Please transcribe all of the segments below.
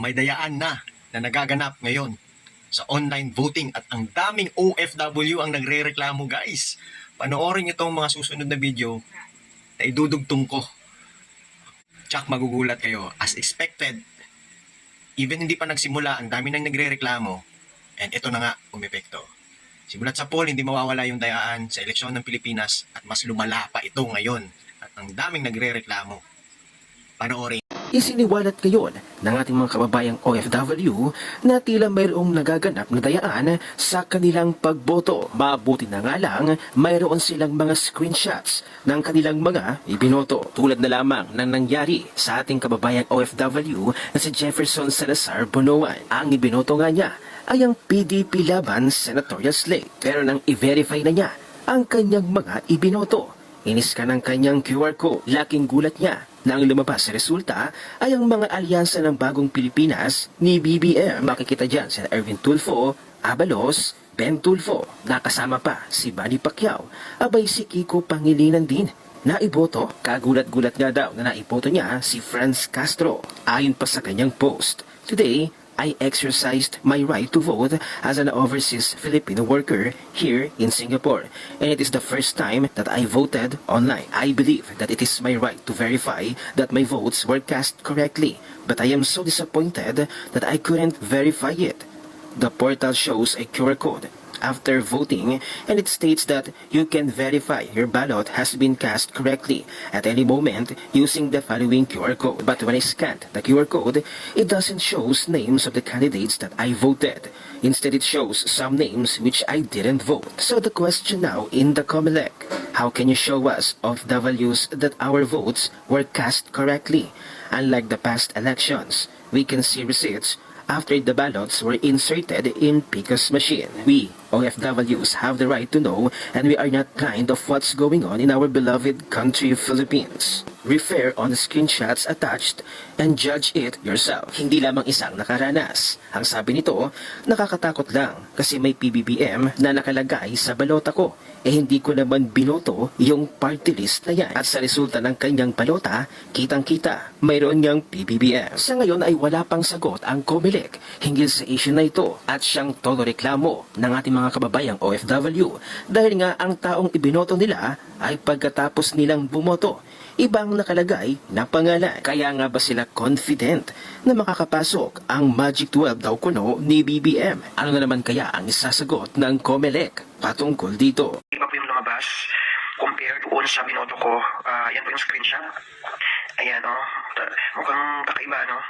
may dayaan na na nagaganap ngayon sa online voting at ang daming OFW ang nagre-reklamo guys. Panoorin niyo tong mga susunod na video na idudugtong ko. Tsak magugulat kayo. As expected, even hindi pa nagsimula, ang dami nang nagre-reklamo and ito na nga umepekto. Simulat sa poll, hindi mawawala yung dayaan sa eleksyon ng Pilipinas at mas lumala pa ito ngayon at ang daming nagre-reklamo. Panoorin. Isiniwalat ngayon ng ating mga kababayang OFW na tila mayroong nagaganap na dayaan sa kanilang pagboto. Mabuti na nga lang, mayroon silang mga screenshots ng kanilang mga ibinoto. Tulad na lamang ng nangyari sa ating kababayang OFW na si Jefferson Salazar Bonoan. Ang ibinoto nga niya ay ang PDP laban senatorial slate. Pero nang i-verify na niya ang kanyang mga ibinoto, Inis ka ng kanyang QR code. Laking gulat niya na ang lumabas sa resulta ay ang mga alyansa ng bagong Pilipinas ni BBM. Makikita dyan si Erwin Tulfo, Abalos, Ben Tulfo. Nakasama pa si Manny Pacquiao. Abay si Kiko Pangilinan din. Naiboto, kagulat-gulat nga daw na naiboto niya si Franz Castro. Ayon pa sa kanyang post, Today, I exercised my right to vote as an overseas Filipino worker here in Singapore, and it is the first time that I voted online. I believe that it is my right to verify that my votes were cast correctly, but I am so disappointed that I couldn't verify it. The portal shows a QR code after voting and it states that you can verify your ballot has been cast correctly at any moment using the following QR code. But when I scanned the QR code, it doesn't show names of the candidates that I voted. Instead, it shows some names which I didn't vote. So the question now in the COMELEC, how can you show us of the values that our votes were cast correctly? Unlike the past elections, we can see receipts after the ballots were inserted in PICOS machine. We, OFWs, have the right to know and we are not blind of what's going on in our beloved country, Philippines. Refer on the screenshots attached and judge it yourself. Hindi lamang isang nakaranas. Ang sabi nito, nakakatakot lang kasi may PBBM na nakalagay sa balota ko. Eh hindi ko naman binoto yung party list na yan. At sa resulta ng kanyang balota, kitang-kita, mayroon niyang PBBM. Sa ngayon ay wala pang sagot ang COMELEC hinggil sa issue na ito at siyang todo reklamo ng ating mga kababayang OFW dahil nga ang taong ibinoto nila ay pagkatapos nilang bumoto ibang nakalagay na pangalan. Kaya nga ba sila confident na makakapasok ang Magic 12 daw kuno ni BBM? Ano na naman kaya ang isasagot ng COMELEC patungkol dito? iba po yung lumabas compared doon sa binoto ko. Ah, yan po yung screenshot. Ayan, oh. Ta- Mukhang kakaiba, no?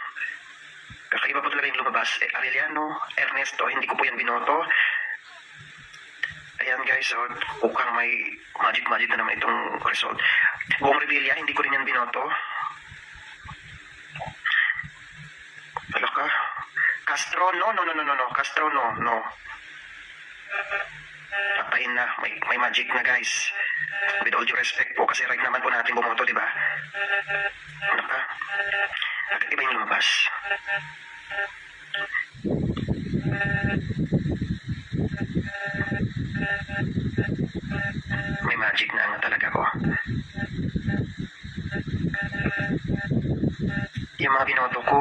Kakaiba po talaga yung lumabas. Eh, Arellano, Ernesto, hindi ko po yan binoto. Ayan guys, so mukhang may magic-magic na naman itong result. Buong Revilla, hindi ko rin yan binoto. Ano ka? Castro, no, no, no, no, no. Castro, no, no. Patayin na. May, may magic na, guys. With all due respect po, kasi right naman po natin bumoto, di ba? Ano ka? Bakit iba yung lumabas? May magic na nga talaga ko. Yung mga binoto ko,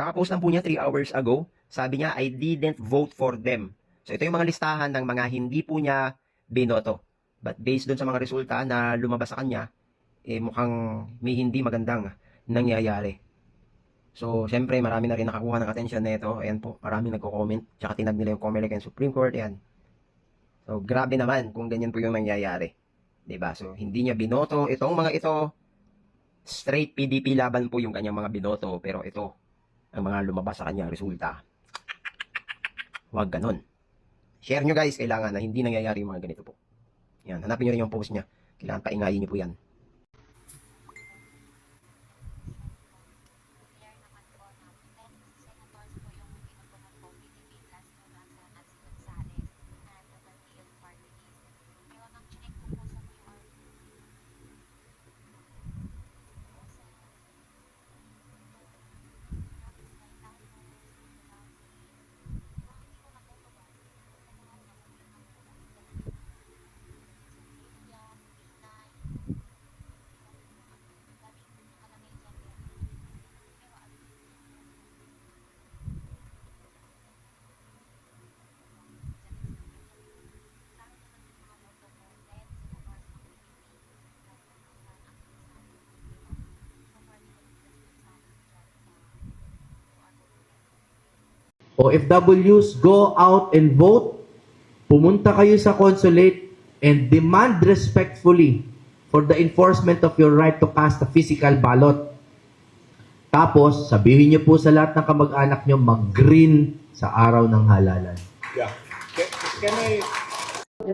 Kakapost lang po niya 3 hours ago. Sabi niya, I didn't vote for them. So ito yung mga listahan ng mga hindi po niya binoto. But based doon sa mga resulta na lumabas sa kanya, eh mukhang may hindi magandang nangyayari. So, syempre, marami na rin nakakuha ng attention na ito. Ayan po, marami nagko-comment. Tsaka tinag nila yung Comelec and Supreme Court. Ayan. So, grabe naman kung ganyan po yung nangyayari. ba So, hindi niya binoto. Itong mga ito, straight PDP laban po yung kanyang mga binoto. Pero ito, ang mga lumabas sa kanya resulta. Huwag ganon. Share nyo guys, kailangan na hindi nangyayari yung mga ganito po. Yan, hanapin nyo rin yung post niya. Kailangan paingayin nyo po yan. OFWs, go out and vote. Pumunta kayo sa consulate and demand respectfully for the enforcement of your right to cast a physical ballot. Tapos, sabihin niyo po sa lahat ng kamag-anak niyo mag-green sa araw ng halalan. Di ba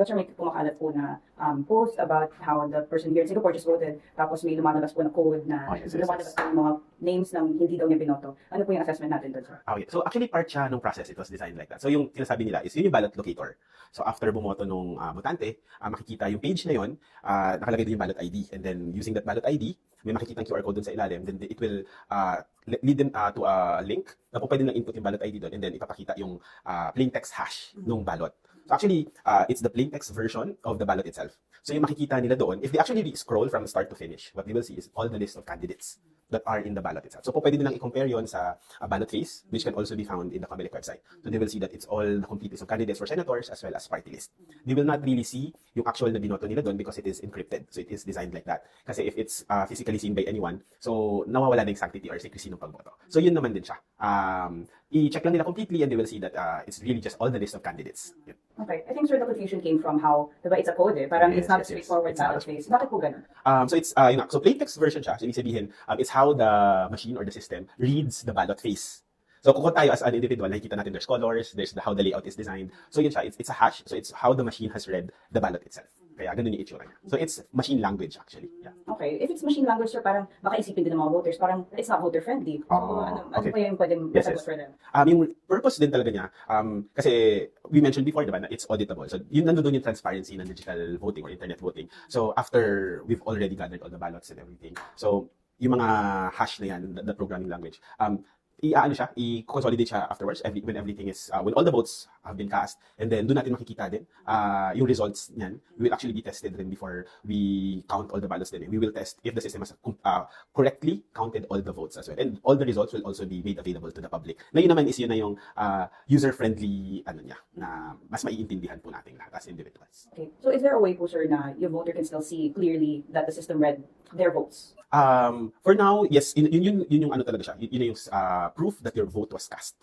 sir, may kumakalat po na um, post about how the person here in Singapore just voted, tapos may lumalabas po na code na Oh, yes, yes, lumalabas yes. po yung mga names ng hindi daw niya binoto. Ano po yung assessment natin doon, sir? Oh, yeah. So actually part siya nung process, it was designed like that. So yung sinasabi nila is yun yung ballot locator. So after bumoto nung ah, botante, ah, makikita yung page na yun, ah, nakalagay din yung ballot ID. And then using that ballot ID, may makikita QR code dun sa ilalim. Then it will ah, le- lead them ah, to a link na po pwede lang input yung ballot ID doon and then ipapakita yung ah, plain text hash nung ballot. So actually, ah, it's the plain text version of the ballot itself. So yung makikita nila doon, if they actually scroll from start to finish, what they will see is all the list of candidates that are in the ballot itself. So po pwede nilang i-compare yon sa uh, ballot face, which can also be found in the Comelec website. So they will see that it's all the complete list of candidates for senators as well as party list. They will not really see yung actual na binoto nila doon because it is encrypted. So it is designed like that. Kasi if it's uh, physically seen by anyone, so nawawala na yung sanctity or secrecy ng pagboto. So yun naman din siya. Um, i-check lang nila completely and they will see that uh, it's really just all the list of candidates. Yun. Okay, I think sir, the confusion came from how, di ba, it's a code eh. Parang Yes, it's not yes, yes. straightforward not ballot face. Bakit po ganun? Um, so it's uh, yun so plain text version siya. So ibig sabihin, um, it's how the machine or the system reads the ballot face. So kung tayo as an individual, nakikita natin there's colors, there's the, how the layout is designed. So yun siya, it's, it's a hash. So it's how the machine has read the ballot itself. Kaya ganun yung itsura niya. So it's machine language actually. Yeah. Okay, if it's machine language, sir, parang baka isipin din ng mga voters, parang it's not voter friendly. Oh, ano, ano okay. pa yung pwedeng Yes, yes. for them? Um, yung purpose din talaga niya, um, kasi we mentioned before, diba, na it's auditable. So, yun nandoon yung transparency ng digital voting or internet voting. So, after we've already gathered all the ballots and everything, so, yung mga hash na yan, the, the programming language, um, i-ano siya, i-consolidate siya afterwards every, when everything is, uh, when all the votes have been cast, and then doon natin makikita din uh, yung results niyan. We will actually be tested rin before we count all the ballots din. We will test if the system has uh, correctly counted all the votes as well. And all the results will also be made available to the public. Na yun naman is yun na yung uh, user-friendly ano niya, na mas maiintindihan po natin lahat as individuals. Okay, so is there a way po, sir, na your voter can still see clearly that the system read their votes? Um, for now, yes, yun, yun, yun, yun yung ano talaga siya. Yun, yun yung uh, proof that your vote was cast.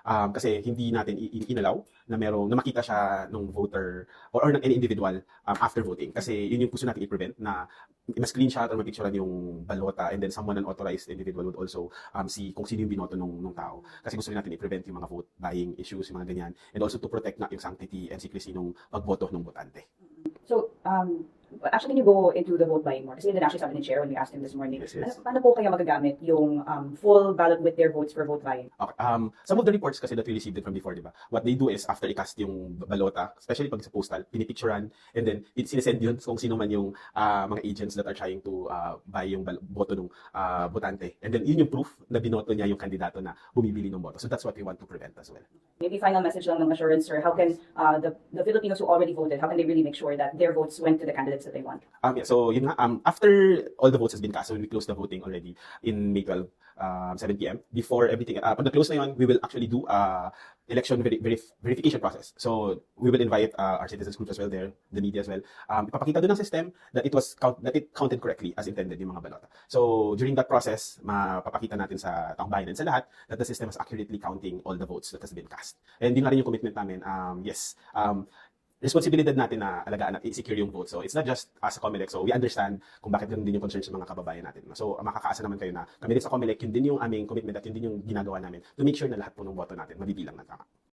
Um, kasi hindi natin inalaw na merong na makita siya ng voter or, or ng any individual um, after voting. Kasi yun yung gusto natin i-prevent na ma-screenshot or ma-picturean yung balota and then someone unauthorized individual would also um, see kung sino yung binoto nung, nung tao. Kasi gusto rin natin i-prevent yung mga vote buying issues, yung mga ganyan. And also to protect na yung sanctity and secrecy nung pagboto ng botante. So, um, actually, can you go into the vote buying more? Kasi yun din actually sabi ni Chair when we asked him this morning. Yes, yes. Ano, paano po kaya magagamit yung um, full ballot with their votes for vote buying? Okay. Um, some of the reports kasi that we received from before, di ba? What they do is after i-cast yung balota, especially pag sa postal, pinipicturean and then it sinesend yun kung sino man yung ah, mga agents that are trying to ah, buy yung boto ng ah, botante. And then yun yung proof na binoto niya yung kandidato na bumibili ng boto. So that's what we want to prevent as well. Maybe final message lang ng assurance, sir. How can uh, the, the Filipinos who already voted, how can they really make sure that their votes went to the candidates that they want? Um, so yun nga, um, after all the votes has been cast, so we closed the voting already in May 12, um, 7 p.m. Before everything, uh, pag na-close na yun, we will actually do a election veri- verif- verification process. So we will invite uh, our citizens group as well there, the media as well. Um, ipapakita doon ng system that it was count, that it counted correctly as intended yung mga balota. So during that process, mapapakita natin sa taong bayan and sa lahat that the system is accurately counting all the votes that has been cast. And yun nga rin yung commitment namin. Um, yes, um, responsibilidad natin na alagaan at i-secure yung vote. So, it's not just as a Comelec. So, we understand kung bakit yun din yung concern sa mga kababayan natin. So, makakaasa naman kayo na kami din sa Comelec, yun din yung aming commitment at yun din yung ginagawa namin to make sure na lahat po ng boto natin mabibilang ng tama.